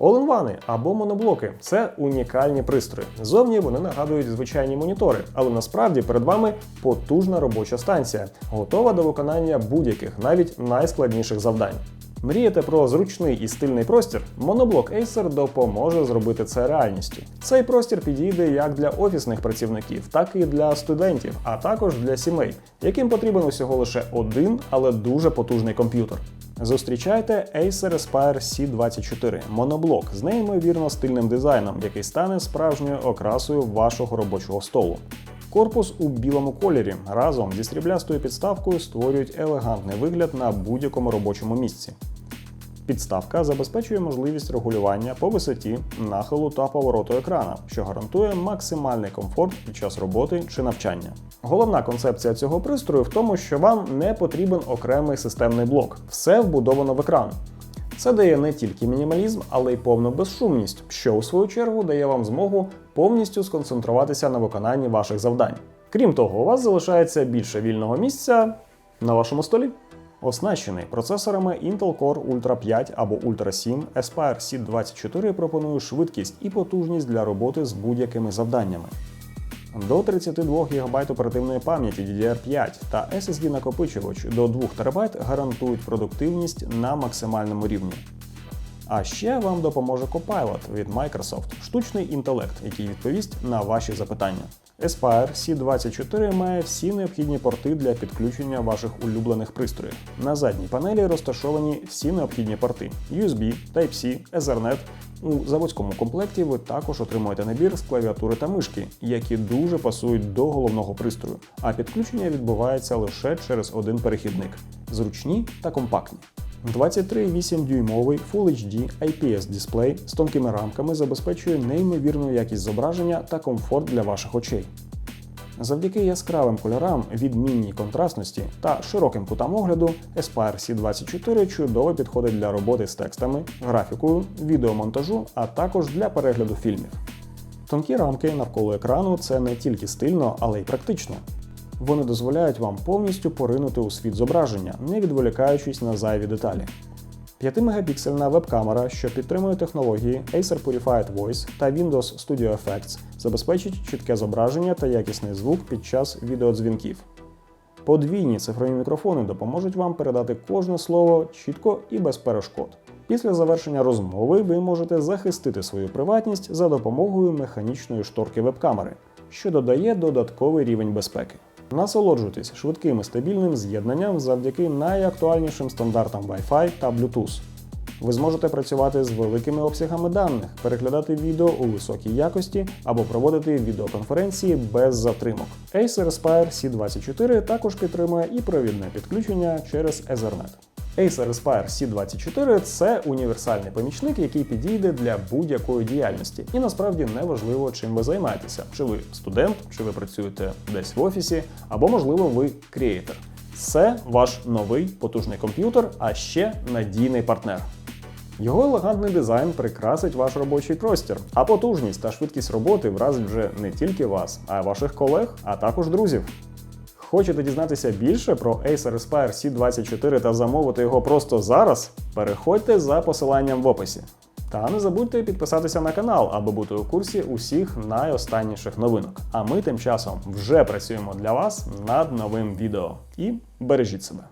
All-in-one або моноблоки це унікальні пристрої. Зовні вони нагадують звичайні монітори, але насправді перед вами потужна робоча станція, готова до виконання будь-яких, навіть найскладніших завдань. Мрієте про зручний і стильний простір? Моноблок Acer допоможе зробити це реальністю. Цей простір підійде як для офісних працівників, так і для студентів, а також для сімей, яким потрібен усього лише один, але дуже потужний комп'ютер. Зустрічайте Acer Aspire C24 моноблок з неймовірно стильним дизайном, який стане справжньою окрасою вашого робочого столу. Корпус у білому кольорі разом зі сріблястою підставкою створюють елегантний вигляд на будь-якому робочому місці. Підставка забезпечує можливість регулювання по висоті, нахилу та повороту екрана, що гарантує максимальний комфорт під час роботи чи навчання. Головна концепція цього пристрою в тому, що вам не потрібен окремий системний блок, все вбудовано в екран. Це дає не тільки мінімалізм, але й повну безшумність, що у свою чергу дає вам змогу повністю сконцентруватися на виконанні ваших завдань. Крім того, у вас залишається більше вільного місця на вашому столі. Оснащений процесорами Intel Core Ultra 5 або Ultra 7, Aspire C24 пропонує швидкість і потужність для роботи з будь-якими завданнями. До 32 ГБ оперативної пам'яті DDR5 та SSD накопичувач до 2 ТБ гарантують продуктивність на максимальному рівні. А ще вам допоможе Copilot від Microsoft, штучний інтелект, який відповість на ваші запитання. Aspire C24 має всі необхідні порти для підключення ваших улюблених пристроїв. На задній панелі розташовані всі необхідні порти USB, Type-C, Ethernet. У заводському комплекті ви також отримуєте набір з клавіатури та мишки, які дуже пасують до головного пристрою, а підключення відбувається лише через один перехідник зручні та компактні. 23,8 дюймовий Full HD IPS дисплей з тонкими рамками забезпечує неймовірну якість зображення та комфорт для ваших очей. Завдяки яскравим кольорам, відмінній контрастності та широким кутам огляду, Aspire C24 чудово підходить для роботи з текстами, графікою, відеомонтажу, а також для перегляду фільмів. Тонкі рамки навколо екрану це не тільки стильно, але й практично. Вони дозволяють вам повністю поринути у світ зображення, не відволікаючись на зайві деталі. 5-мегапіксельна веб-камера, що підтримує технології Acer Purified Voice та Windows Studio Effects, забезпечить чітке зображення та якісний звук під час відеодзвінків. Подвійні цифрові мікрофони допоможуть вам передати кожне слово чітко і без перешкод. Після завершення розмови ви можете захистити свою приватність за допомогою механічної шторки веб-камери, що додає додатковий рівень безпеки. Насолоджуйтесь швидким і стабільним з'єднанням завдяки найактуальнішим стандартам Wi-Fi та Bluetooth. Ви зможете працювати з великими обсягами даних, переглядати відео у високій якості або проводити відеоконференції без затримок. Acer Aspire C24 також підтримує і провідне підключення через Ethernet. Acer Aspire C24 це універсальний помічник, який підійде для будь-якої діяльності. І насправді не важливо, чим ви займаєтеся. Чи ви студент, чи ви працюєте десь в офісі, або, можливо, ви креатор. Це ваш новий потужний комп'ютер, а ще надійний партнер. Його елегантний дизайн прикрасить ваш робочий простір, а потужність та швидкість роботи вразить вже не тільки вас, а й ваших колег, а також друзів. Хочете дізнатися більше про Acer Aspire C24 та замовити його просто зараз? Переходьте за посиланням в описі. Та не забудьте підписатися на канал, аби бути у курсі усіх найостанніших новинок. А ми тим часом вже працюємо для вас над новим відео. І бережіть себе.